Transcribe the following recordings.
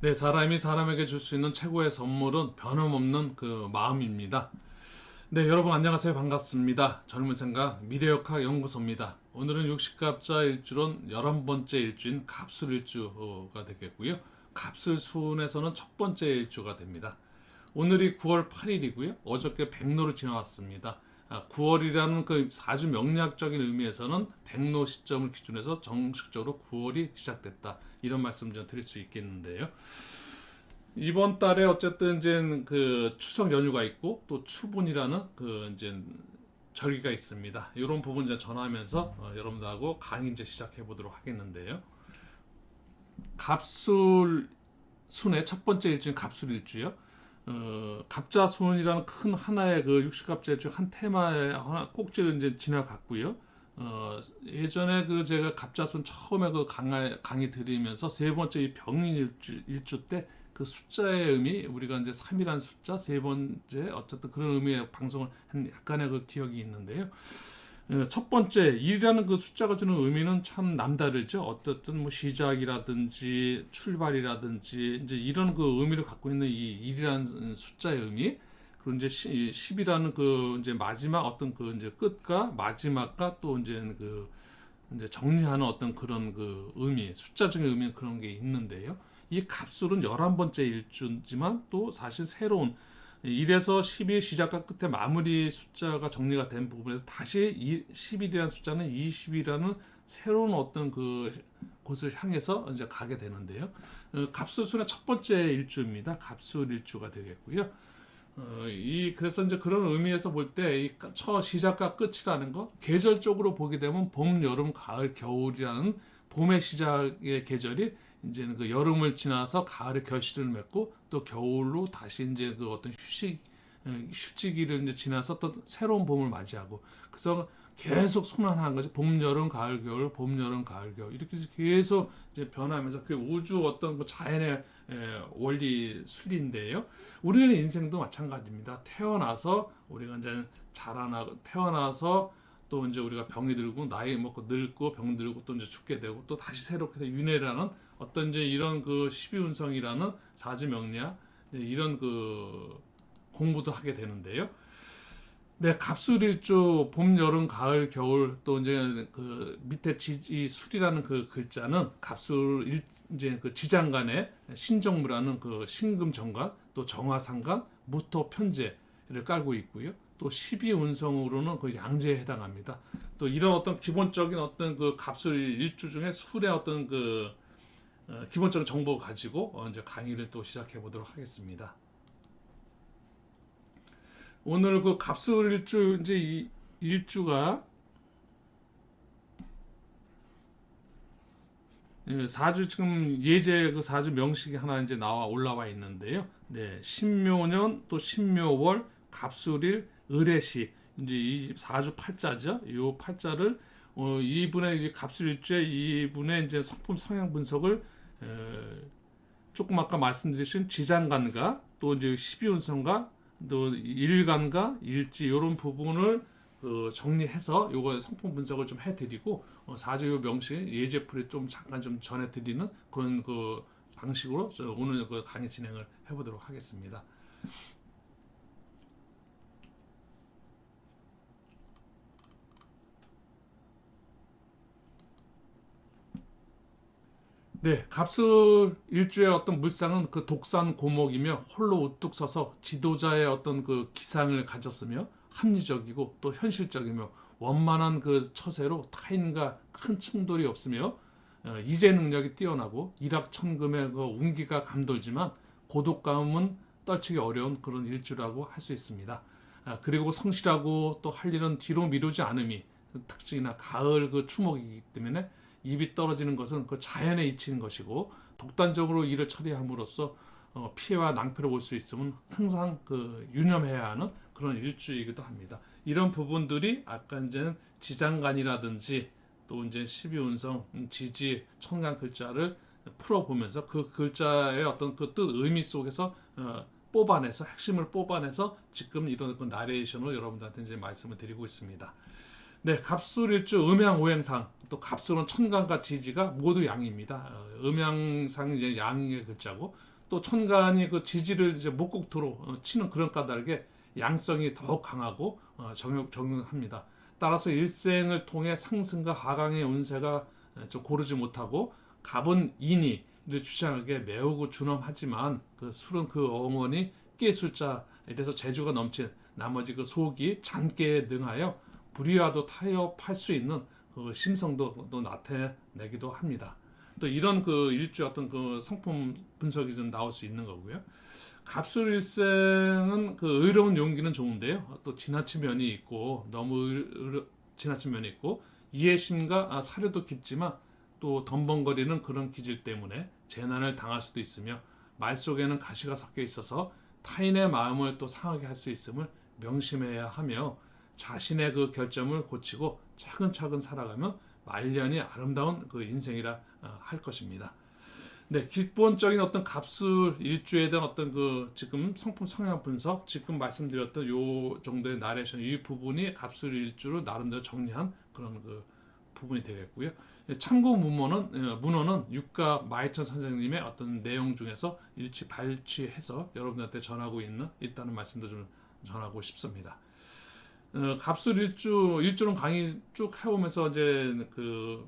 네, 사람이 사람에게 줄 수 있는 최고의 선물은 변함없는 그 마음입니다. 네, 여러분 안녕하세요. 반갑습니다. 젊은 생각 미래역학 연구소입니다. 오늘은 60갑자 일주론 11번째 일주인 갑술 일주가 되겠고요. 갑술 순에서는 첫 번째 일주가 됩니다. 오늘이 9월 8일이고요. 어저께 백로를 지나왔습니다. 아, 9월이라는 그 사주 명리학적인 의미에서는 백로 시점을 기준해서 정식적으로 9월이 시작됐다. 이런 말씀 좀 드릴 수 있겠는데요. 이번 달에 어쨌든 이제 그 추석 연휴가 있고 또 추분이라는 그 이제 절기가 있습니다. 이런 부분 이제 전하면서 어, 여러분들하고 강의 이제 시작해 보도록 하겠는데요. 갑술 순의 첫 번째 일주인 갑술 일주요. 어, 갑자순이라는 큰 하나의 그 육식갑자 일주 한 테마의 하나 꼭지를 이제 지나갔고요. 어, 예전에 그 제가 갑자순 처음에 그 강의, 강의 드리면서 세 번째 이 병인 일주, 때그 숫자의 의미 우리가 이제 3이라는 숫자 세 번째 어쨌든 그런 의미의 방송을 한 약간의 그 기억이 있는데요. 어, 첫 번째 일이라는 그 숫자가 주는 의미는 참 남다르죠. 어떻든 뭐 시작이라든지 출발이라든지 이제 이런 그 의미를 갖고 있는 이 일이라는 숫자의 의미 그리고 이제 10이라는 그 이제 마지막 어떤 그 이제 끝과 마지막과 또 이제 그 이제 정리하는 어떤 그런 그 의미 숫자적인 의미 그런 게 있는데요. 이 갑술은 11번째 일주지만 또 사실 새로운 1에서 10일 시작과 끝에 마무리 숫자가 정리가 된 부분에서 다시 11이라는 숫자는 20이라는 새로운 어떤 그 곳을 향해서 이제 가게 되는데요. 어, 갑술순의 첫 번째 일주입니다. 갑술 일주가 되겠고요. 어, 이 그래서 이제 그런 의미에서 볼 때이첫 시작과 끝이라는 거 계절적으로 보게 되면 봄, 여름, 가을, 겨울이라는 봄의 시작의 계절이 이제는 그 여름을 지나서 가을에 결실을 맺고 또 겨울로 다시 이제 그 어떤 휴식 휴지기를 이제 지나서 또 새로운 봄을 맞이하고 그래서 계속 순환하는 거죠. 봄, 여름, 가을, 겨울, 봄, 여름, 가을, 겨울 이렇게 계속 이제 변하면서 그 우주 어떤 그 자연의 원리 순리인데요. 우리는 인생도 마찬가지입니다. 태어나서 우리가 이제 자라나고 태어나서 또 이제 우리가 병이 들고 나이 먹고 늙고 병 들고 또 이제 죽게 되고 또 다시 새롭게 윤회라는 어떤 이제 이런 그 십이운성이라는 사주 명리학 이런 그 공부도 하게 되는데요. 네, 갑술일주 봄, 여름, 가을, 겨울 또 이제 그 밑에 지, 술이라는 그 글자는 갑술 일, 이제 그 지장간에 신정무라는 그 신금 정관 또 정화상관 무토 편제를 깔고 있고요. 또 12운성으로는 그 양재에 해당합니다. 또 이런 어떤 기본적인 어떤 그 갑술 일주 중에 술의 어떤 그 어, 기본적인 정보 가지고 어, 이제 강의를 또 시작해 보도록 하겠습니다. 오늘 그 갑술 일주 이제 이 일주가 예, 사주 지금 예제 그 사주 명식이 하나 이제 나와 올라와 있는데요. 네, 신묘년 또 신묘월 갑술일 의례시 이제 이 사주 팔자죠. 이 팔자를 어, 이분의 이제 갑술일주에 이분의 이제 성품 성향 분석을 조금 아까 말씀드린 지장간과 또 이제 12운성과 또 일간과 일지 이런 부분을 그 정리해서 요거 성품 분석을 좀 해드리고 어, 사주 명식 예제풀이 좀 잠깐 좀 전해드리는 그런 그 방식으로 오늘 그 강의 진행을 해보도록 하겠습니다. 네, 갑술 일주의 어떤 물상은 그 독산 고목이며 홀로 우뚝 서서 지도자의 어떤 그 기상을 가졌으며 합리적이고 또 현실적이며 원만한 그 처세로 타인과 큰 충돌이 없으며 어, 이제 능력이 뛰어나고 일확천금의 그 운기가 감돌지만 고독감은 떨치기 어려운 그런 일주라고 할 수 있습니다. 아, 그리고 성실하고 또 할 일은 뒤로 미루지 않음이 특징이나 가을 그 추목이기 때문에 입이 떨어지는 것은 그 자연에 이치는 것이고 독단적으로 일을 처리함으로써 어, 피해와 낭패를 볼 수 있으면 항상 그 유념해야 하는 그런 일주이기도 합니다. 이런 부분들이 아까 이제 지장간이라든지 또 이제 12운성, 음, 지지, 청간 글자를 풀어보면서 그 글자의 어떤 그 뜻 의미 속에서 어, 뽑아내서 핵심을 뽑아내서 지금 이런 그 나레이션을 여러분들한테 이제 말씀을 드리고 있습니다. 네, 갑술일주 음양오행상 또 갑술은 천간과 지지가 모두 양입니다. 어, 음양상 이제 양의 글자고 또 천간이 그 지지를 이제 목국토로 어, 치는 그런 까닭에 양성이 더욱 강하고 어, 적용, 적용합니다. 따라서 일생을 통해 상승과 하강의 운세가 어, 좀 고르지 못하고 갑은 인이 를 주장하게 매우고 준엄하지만 그 술은 그 어머니 깨술자에 대해서 재주가 넘친 나머지 그 속이 잔깨에 능하여 불의와도 타협할 수 있는 그 심성도 또 나타내기도 합니다. 또 이런 그 일주 어떤 그 성품 분석이 좀 나올 수 있는 거고요. 갑술일생은 그 의로운 용기는 좋은데요. 또 지나친 면이 있고 너무 의- 의로- 지나친 면이 있고 이해심과 아, 사려도 깊지만 또 덤벙거리는 그런 기질 때문에 재난을 당할 수도 있으며 말 속에는 가시가 섞여 있어서 타인의 마음을 또 상하게 할 수 있음을 명심해야 하며 자신의 그 결점을 고치고 차근차근 살아가면 말년이 아름다운 그 인생이라 어, 할 것입니다. 네, 기본적인 어떤 값술 일주에 대한 어떤 그 지금 성품 성향 분석, 지금 말씀드렸던 요 정도의 나레이션 이 부분이 값술 일주로 나름대로 정리한 그런 그 부분이 되겠고요. 예, 참고 문헌은 예, 문헌은 육가 마이천 선생님의 어떤 내용 중에서 일치 발취해서 여러분들한테 전하고 있는 있다는 말씀도 좀 전하고 싶습니다. 어, 갑술 일주 일주는 강의 쭉 해오면서 이제 그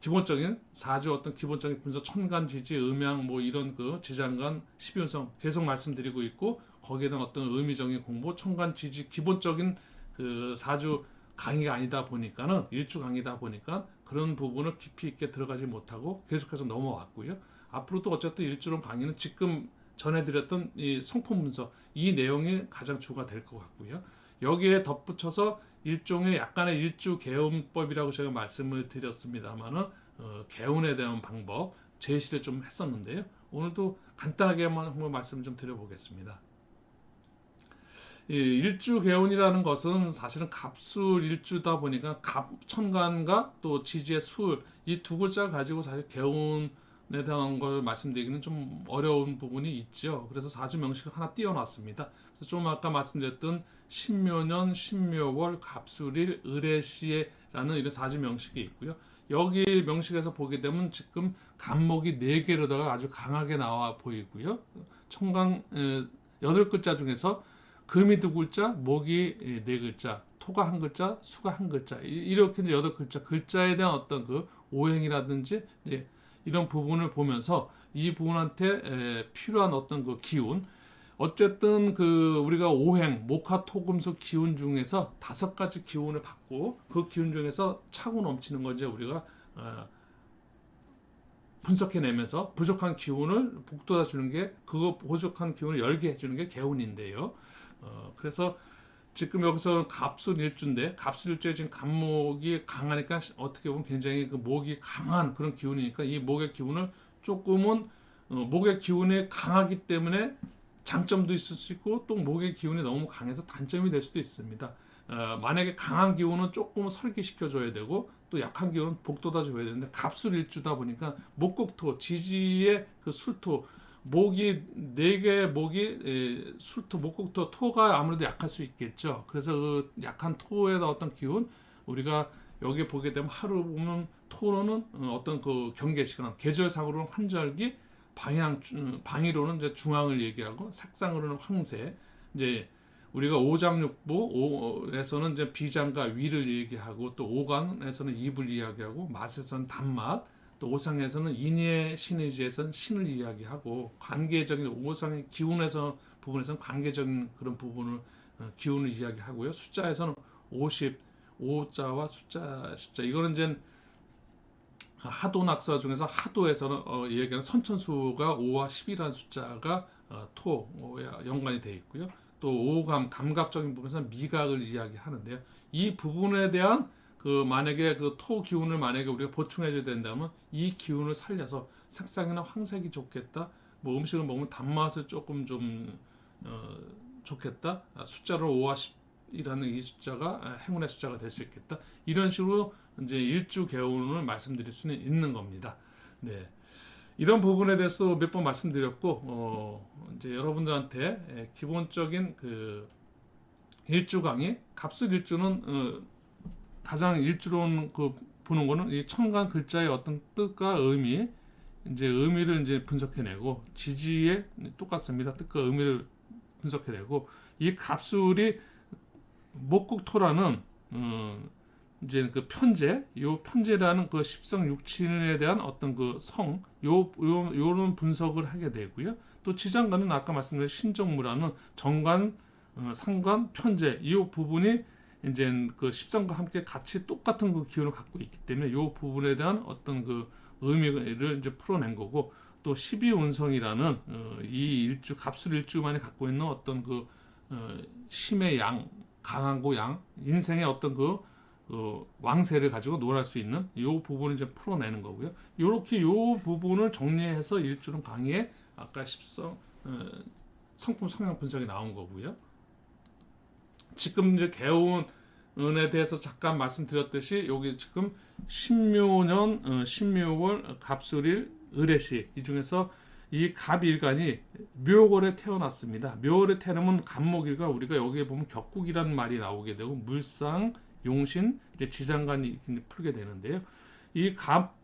기본적인 사주 어떤 기본적인 분석 천간 지지 음양 뭐 이런 그 지장간 십이운성 계속 말씀드리고 있고 거기에 대한 어떤 의미적인 공부 천간 지지 기본적인 그 사주 강의가 아니다 보니까는 일주 강의다 보니까 그런 부분을 깊이 있게 들어가지 못하고 계속해서 넘어왔고요. 앞으로도 어쨌든 일주론 강의는 지금 전해드렸던 이 성품 분석 이 내용이 가장 주가 될 것 같고요. 여기에 덧붙여서 일종의 약간의 일주 개운법이라고 제가 말씀을 드렸습니다만은 어, 개운에 대한 방법 제시를 좀 했었는데요. 오늘도 간단하게만 한번 말씀 좀 드려보겠습니다. 이 일주 개운이라는 것은 사실은 갑술 일주다 보니까 갑 천간과 또 지지의 술 이 두 글자 가지고 사실 개운에 대한 걸 말씀드리기는 좀 어려운 부분이 있죠. 그래서 사주 명식을 하나 띄워놨습니다. 그래서 좀 아까 말씀드렸던 신묘년, 신묘월, 갑술일, 을해시에라는 이런 사주 명식이 있고요. 여기 명식에서 보게 되면 지금 간목이 네 개로다가 아주 강하게 나와 보이고요. 청강 에, 여덟 글자 중에서 금이 두 글자, 목이 예, 네 글자, 토가 한 글자, 수가 한 글자 이- 이렇게 이제 여덟 글자 글자에 대한 어떤 그 오행이라든지 이런 부분을 보면서 이 부분한테 에, 필요한 어떤 그 기운 어쨌든 그 우리가 오행 목화 토금속 기운 중에서 다섯 가지 기운을 받고 그 기운 중에서 차고 넘치는 걸 이제 우리가 어, 분석해내면서 부족한 기운을 북돋아 주는 게 그거 부족한 기운을 열게 해주는 게 개운인데요. 어, 그래서 지금 여기서 갑술 일주인데 갑술 일주에 지금 간목이 강하니까 시- 어떻게 보면 굉장히 그 목이 강한 그런 기운이니까 이 목의 기운을 조금은 어, 목의 기운이 강하기 때문에 장점도 있을 수 있고 또 목의 기운이 너무 강해서 단점이 될 수도 있습니다. 어, 만약에 강한 기운은 조금 설계시켜 줘야 되고 또 약한 기운은 복돋아 줘야 되는데 갑술 일주다 보니까 목국토 지지의 그 술토 목이 네 개의 목이 에, 술토 목국토 토가 아무래도 약할 수 있겠죠. 그래서 그 약한 토의 어떤 기운 우리가 여기 보게 되면 하루 보면 토로는 어, 어떤 그 경계 시간 계절상으로는 환절기 방향 주- 방위로는 이제 중앙을 얘기하고 색상으로는 황새. 이제 우리가 오장육부에서는 이제 비장과 위를 얘기하고 또 오간에서는 입을 이야기하고 맛에서는 단맛 또 오상에서는 인의 신의지에서는 신을 이야기하고 관계적인 오상의 기운에서 부분에서는 관계적인 그런 부분을 어, 기운을 이야기하고요. 숫자에서는 50 오자와 숫자 10자. 이거는 이제 하도 낙서 중에서 하도에서는 어, 얘기하는 선천수가 5와 10이라는 숫자가 어, 토야 연관이 되어 있고요. 또 오감 감각적인 부분에서는 미각을 이야기하는데요. 이 부분에 대한 그 만약에 그 토 기운을 만약에 우리가 보충해 줘야 된다면 이 기운을 살려서 색상이나 황색이 좋겠다. 뭐 음식을 먹으면 단맛을 조금 좀 어, 좋겠다. 아, 숫자로 5와 10 이라는 이 숫자가 아, 행운의 숫자가 될 수 있겠다. 이런 식으로 이제 일주 개운을 말씀드릴 수는 있는 겁니다. 네. 이런 부분에 대해서 몇 번 말씀드렸고 어, 이제 여러분들한테 예, 기본적인 그 일주 강의 갑술 일주는 어, 가장 일주론 그 보는 거는 이 천간 글자의 어떤 뜻과 의미 이제 의미를 이제 분석해내고 지지에 똑같습니다. 뜻과 의미를 분석해내고 이 갑술이 목국토라는 어, 이제 그 편제, 요 편제라는 그 십성 육친에 대한 어떤 그 성, 요, 요 요런 분석을 하게 되고요. 또 지장간은 아까 말씀드린 신정무라는 정관, 어, 상관, 편제 이 부분이 이제 그 십성과 함께 같이 똑같은 그 기운을 갖고 있기 때문에 요 부분에 대한 어떤 그 의미를 이제 풀어낸 거고 또 12운성이라는 어, 이 일주 갑술 일주만이 갖고 있는 어떤 그 어, 힘의 양 강하고 양 인생의 어떤 그, 그 왕세를 가지고 논할 수 있는 이 부분을 이제 풀어내는 거고요. 이렇게 이 부분을 정리해서 일주는 강의에 아까 십성 어, 성품 성향 분석이 나온 거고요. 지금 이제 개운 에 대해서 잠깐 말씀드렸듯이 여기 지금 신묘년 어, 신묘월 갑술일 을해시 이 중에서 이 갑일간이 묘월에 태어났습니다. 묘월에 태어나면 갑목일간 우리가 여기에 보면 격국이라는 말이 나오게 되고 물상, 용신, 이제 지장간이 풀게 되는데요. 이 갑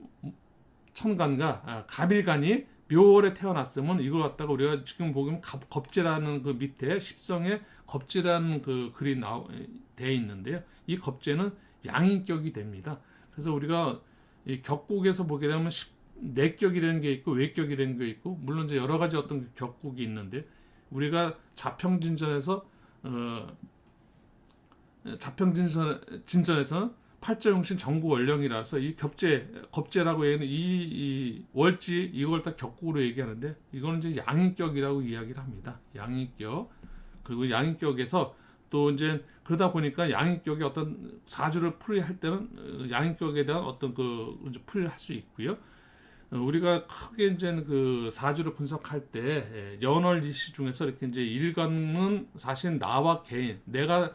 천간과 아, 갑일간이 묘월에 태어났으면 이걸 갖다가 우리가 지금 보면 갑, 겁재라는 그 밑에 십성에 겁재라는 그 글이 나오 돼 있는데요. 이 겁재는 양인격이 됩니다. 그래서 우리가 이 격국에서 보게 되면 십, 내격이라는 게 있고 외격이라는 게 있고 물론 이제 여러 가지 어떤 그 격국이 있는데 우리가 자평진전에서 어 자평진전 진전에서 팔자용신 정구원령이라서 이 겹재 겁재라고 얘는 이, 이 월지 이걸 다 격국으로 얘기하는데 이거는 이제 양인격이라고 이야기를 합니다. 양인격 그리고 양인격에서 또 이제 그러다 보니까 양인격의 어떤 사주를 풀이할 때는 어, 양인격에 대한 어떤 그 이제 풀이를 할 수 있고요. 어, 우리가 크게 이제 그 사주를 분석할 때 예, 연월 일시 중에서 이렇게 이제 일간은 사실 나와 개인 내가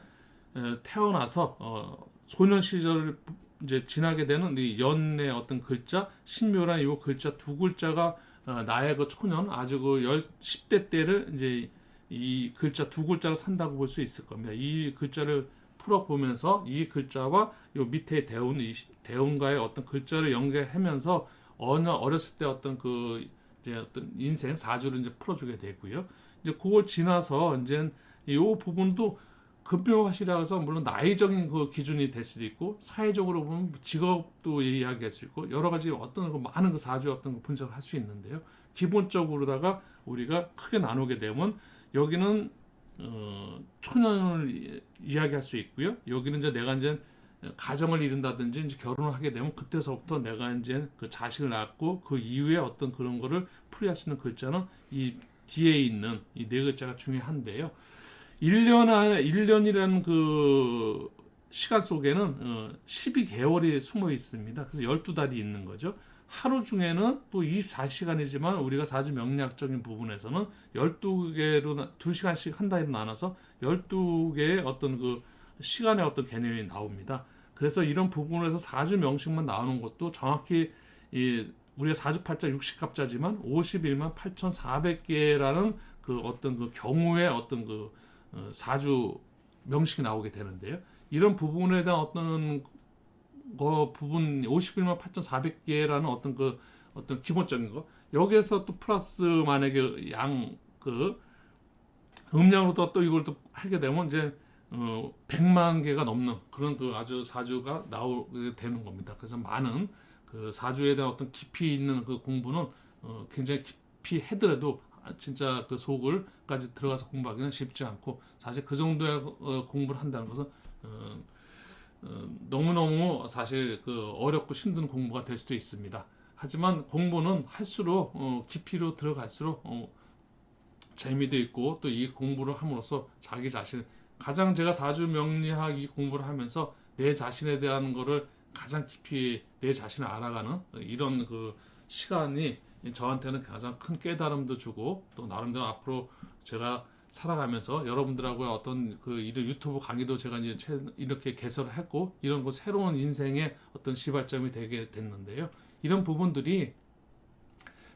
어, 태어나서 어, 소년 시절을 이제 지나게 되는 이 연의 어떤 글자 신묘란 이 글자 두 글자가 어, 나의 그 초년 아주 그 열, 10대 때를 이제 이 글자 두 글자로 산다고 볼 수 있을 겁니다. 이 글자를 풀어 보면서 이 글자와 요 밑에 대운 이 대운과의 어떤 글자를 연결하면서 어느 어렸을 때 어떤 그 이제 어떤 인생 사주를 이제 풀어주게 되고요. 이제 그걸 지나서 이제 이 부분도 급묘화시라 해서 물론 나이적인 그 기준이 될 수도 있고 사회적으로 보면 직업도 이야기할 수 있고 여러 가지 어떤 그 많은 그 사주 어떤 그 분석을 할 수 있는데요. 기본적으로다가 우리가 크게 나누게 되면 여기는 어, 초년을 이- 이야기할 수 있고요. 여기는 이제 내가 이제 가정을 이룬다든지 이제 결혼을 하게 되면 그때서부터 내가 이제 그 자식을 낳고 그 이후에 어떤 그런 거를 풀이할 수 있는 글자는 이 뒤에 있는 이 네 글자가 중요한데요. 1년 안에 1년이라는 그 시간 속에는 어, 12개월이 숨어 있습니다. 그래서 12달이 있는 거죠. 하루 중에는 또 24시간이지만 우리가 사주 명리학적인 부분에서는 12개로 2시간씩 한 달로 나눠서 12개의 어떤 그 시간의 어떤 개념이 나옵니다. 그래서 이런 부분에서 사주 명식만 나오는 것도 정확히 이 우리가 사주팔자 60갑자지만 51만 8,400개라는 그 어떤 그 경우의 어떤 그 어, 사주 명식이 나오게 되는데요. 이런 부분에 대한 어떤 거 부분 51만 8,400개라는 어떤 그 어떤 기본적인 거 여기에서 또 플러스 만약에 양 그 음량으로 또 이걸 또 하게 되면 이제 어 100만 개가 넘는 그런 그 아주 사주가 나오게 되는 겁니다. 그래서 많은 그 사주에 대한 어떤 깊이 있는 그 공부는 어 굉장히 깊이 해더라도 아, 진짜 그 속을까지 들어가서 공부하기는 쉽지 않고 사실 그 정도의 어, 공부를 한다는 것은 어, 어, 너무너무 사실 그 어렵고 힘든 공부가 될 수도 있습니다. 하지만 공부는 할수록 어, 깊이로 들어갈수록 어, 재미도 있고 또 이 공부를 함으로써 자기 자신 가장 제가 사주 명리학 이 공부를 하면서 내 자신에 대한 거를 가장 깊이 내 자신을 알아가는 이런 그 시간이 저한테는 가장 큰 깨달음도 주고 또 나름대로 앞으로 제가 살아가면서 여러분들하고의 어떤 그 이런 유튜브 강의도 제가 이제 채- 이렇게 개설을 했고 이런 그 새로운 인생의 어떤 시발점이 되게 됐는데요. 이런 부분들이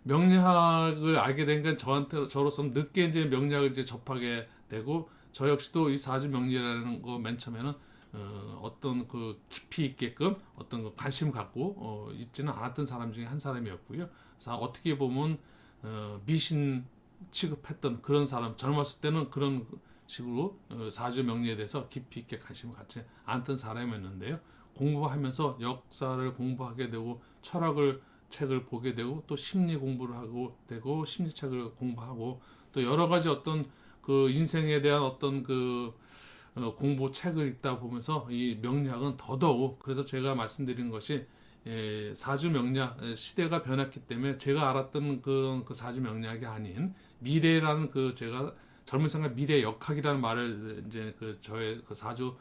명리학을 알게 된 건 저한테 저로서는 늦게 이제 명리학을 이제 접하게 되고 저 역시도 이 사주 명리라는 거 맨 처음에는 어, 어떤 그 깊이 있게끔 어떤 그 관심 갖고 어, 있지는 않았던 사람 중에 한 사람이었고요. 자, 어떻게 보면 어, 미신 취급했던 그런 사람 젊었을 때는 그런 식으로 어, 사주 명리에 대해서 깊이 있게 관심을 갖지 않던 사람이었는데요. 공부하면서 역사를 공부하게 되고 철학을 책을 보게 되고 또 심리 공부를 하고 되고 심리책을 공부하고 또 여러 가지 어떤 그 인생에 대한 어떤 그 어, 공부 책을 읽다 보면서 이 명리학은 더더욱 그래서 제가 말씀드린 것이 예, 사주 명리학 예, 시대가 변했기 때문에 제가 알았던 그런 그 사주 명리학이 아닌 미래라는 그 제가 젊은 생각 미래 역학이라는 말을 이제 그 저의 그 사주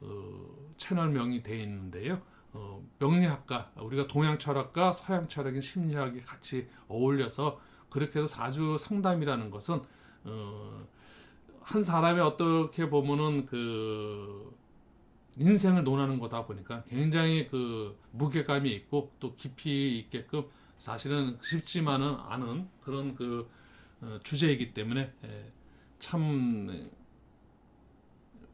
어, 채널명이 돼 있는데요. 어, 명리학과 우리가 동양 철학과 서양 철학인 심리학이 같이 어울려서 그렇게 해서 사주 상담이라는 것은 어, 한 사람의 어떻게 보면은 그 인생을 논하는 거다 보니까 굉장히 그 무게감이 있고 또 깊이 있게끔 사실은 쉽지만은 않은 그런 그 어, 주제이기 때문에 예, 참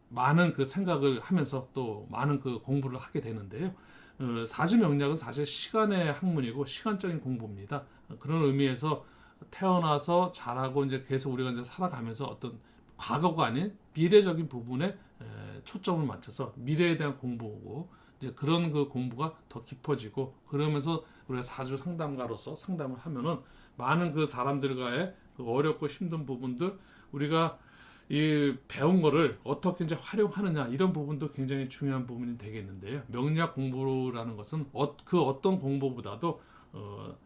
많은 그 생각을 하면서 또 많은 그 공부를 하게 되는데요. 어, 사주 명략은 사실 시간의 학문이고 시간적인 공부입니다. 그런 의미에서 태어나서 자라고 이제 계속 우리가 이제 살아가면서 어떤 과거가 아닌 미래적인 부분에 에, 초점을 맞춰서 미래에 대한 공부고 이제 그런 그 공부가 더 깊어지고 그러면서 우리가 사주 상담가로서 상담을 하면은 많은 그 사람들과의 그 어렵고 힘든 부분들 우리가 이 배운 거를 어떻게 이제 활용하느냐 이런 부분도 굉장히 중요한 부분이 되겠는데요. 명리학 공부라는 것은 어, 그 어떤 공부보다도 어,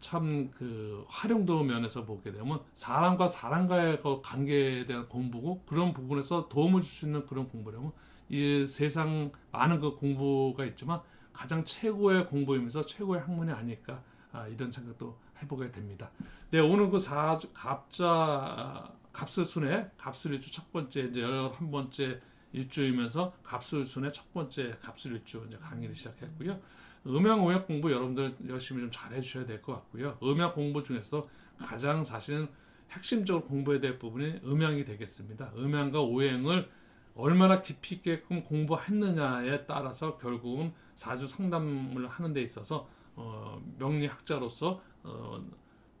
참 그 활용도 면에서 보게 되면 사람과 사람과의 그 관계에 대한 공부고 그런 부분에서 도움을 줄 수 있는 그런 공부라면 이 세상 많은 그 공부가 있지만 가장 최고의 공부이면서 최고의 학문이 아닐까 아, 이런 생각도 해보게 됩니다. 네 오늘 그 사주 갑자 갑술순의 갑술일주 첫 번째 이제 열한 번째 일주이면서 갑술 순의 첫 번째 갑술 일주 이제 강의를 시작했고요. 음양 오약 공부 여러분들 열심히 좀 잘 해 주셔야 될 것 같고요. 음양 공부 중에서 가장 사실은 핵심적으로 공부해야 될 부분이 음양이 되겠습니다. 음양과 오행을 얼마나 깊이 있게끔 공부했느냐에 따라서 결국은 사주 상담을 하는 데 있어서 어, 명리학자로서 어,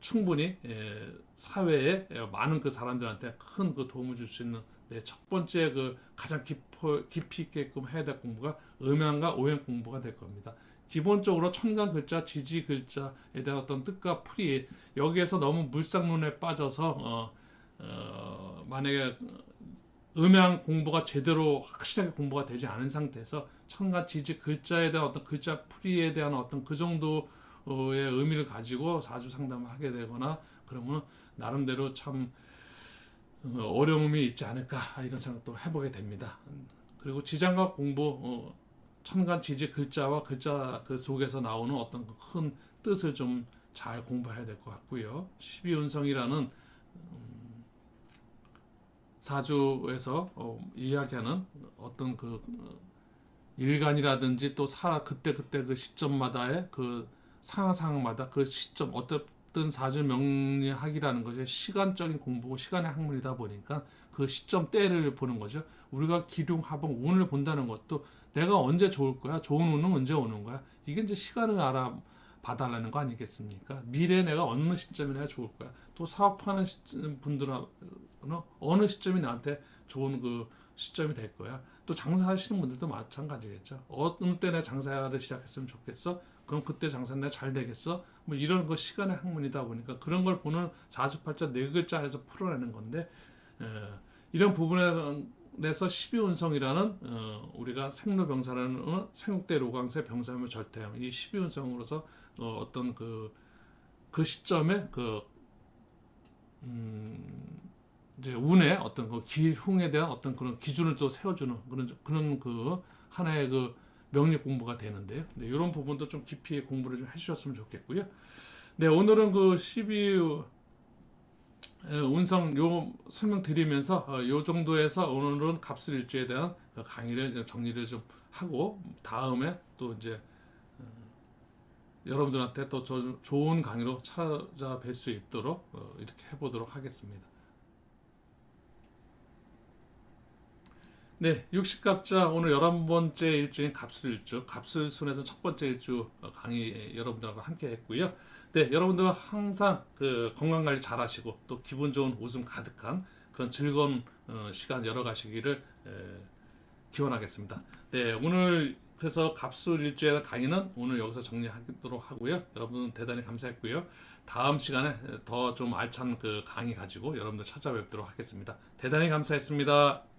충분히 예, 사회에 많은 그 사람들한테 큰 그 도움을 줄 수 있는 네, 첫 번째 그 가장 깊어, 깊이 있게끔 해야 될 공부가 음양과 오행 공부가 될 겁니다. 기본적으로 천간 글자, 지지 글자에 대한 어떤 뜻과 풀이 여기에서 너무 물상론에 빠져서 어, 어, 만약에 음양 공부가 제대로 확실하게 공부가 되지 않은 상태에서 천간 지지 글자에 대한 어떤 글자 풀이에 대한 어떤 그 정도의 의미를 가지고 사주 상담을 하게 되거나 그러면 나름대로 참 어, 어려움이 있지 않을까 이런 생각도 해보게 됩니다. 그리고 지장과 공부 어, 천간 지지 글자와 글자 그 속에서 나오는 어떤 그큰 뜻을 좀 잘 공부해야 될 것 같고요. 12운성이라는 음, 사주에서 어, 이야기하는 어떤 그 어, 일간이라든지 또 살아 그때 그때 그 시점마다의 그 상황 상황마다 그 시점 어떤 사주 명리학이라는 것이 시간적인 공부고 시간의 학문이다 보니까 그 시점 때를 보는 거죠. 우리가 기룡 하봉 운을 본다는 것도 내가 언제 좋을 거야? 좋은 운은 언제 오는 거야? 이게 이제 시간을 알아 봐달라는 거 아니겠습니까? 미래에 내가 어느 시점에 내가 좋을 거야? 또 사업하는 분들은 어느 시점이 나한테 좋은 그 시점이 될 거야? 또 장사하시는 분들도 마찬가지겠죠. 어느 때 내가 장사를 시작했으면 좋겠어? 그럼 그때 장사는 내가 잘 되겠어? 뭐 이런 거 시간의 학문이다 보니까 그런 걸 보는 사주팔자 네 글자 안에서 풀어내는 건데 에, 이런 부분에 내서 12운성이라는 어, 우리가 생로병사라는 어, 생육대 로강세 병사묘 절대형 이 12운성으로서 어, 어떤 그, 그 시점에 그 음, 이제 운의 어떤 그 기흉에 대한 어떤 그런 기준을 또 세워주는 그런 그런 그 하나의 그 명리 공부가 되는데요. 네, 이런 부분도 좀 깊이 공부를 좀 해주셨으면 좋겠고요. 네, 오늘은 그 12. 예, 운성 요 설명 드리면서 어, 요 정도에서 오늘은 갑술일주에 대한 그 강의를 좀 정리를 좀 하고 다음에 또 이제 어, 여러분들한테 또 조- 좋은 강의로 찾아뵐 수 있도록 어, 이렇게 해보도록 하겠습니다. 네, 60갑자 오늘 11번째 일주인 갑술 일주, 갑술 순에서 첫 번째 일주 어, 강의 여러분들하고 함께 했고요. 네, 여러분들 항상 그 건강 관리 잘 하시고 또 기분 좋은 웃음 가득한 그런 즐거운 어, 시간 열어가시기를 에, 기원하겠습니다. 네, 오늘 그래서 갑술 일주의 강의는 오늘 여기서 정리하도록 하고요. 여러분 대단히 감사했고요. 다음 시간에 더 좀 알찬 그 강의 가지고 여러분들 찾아뵙도록 하겠습니다. 대단히 감사했습니다.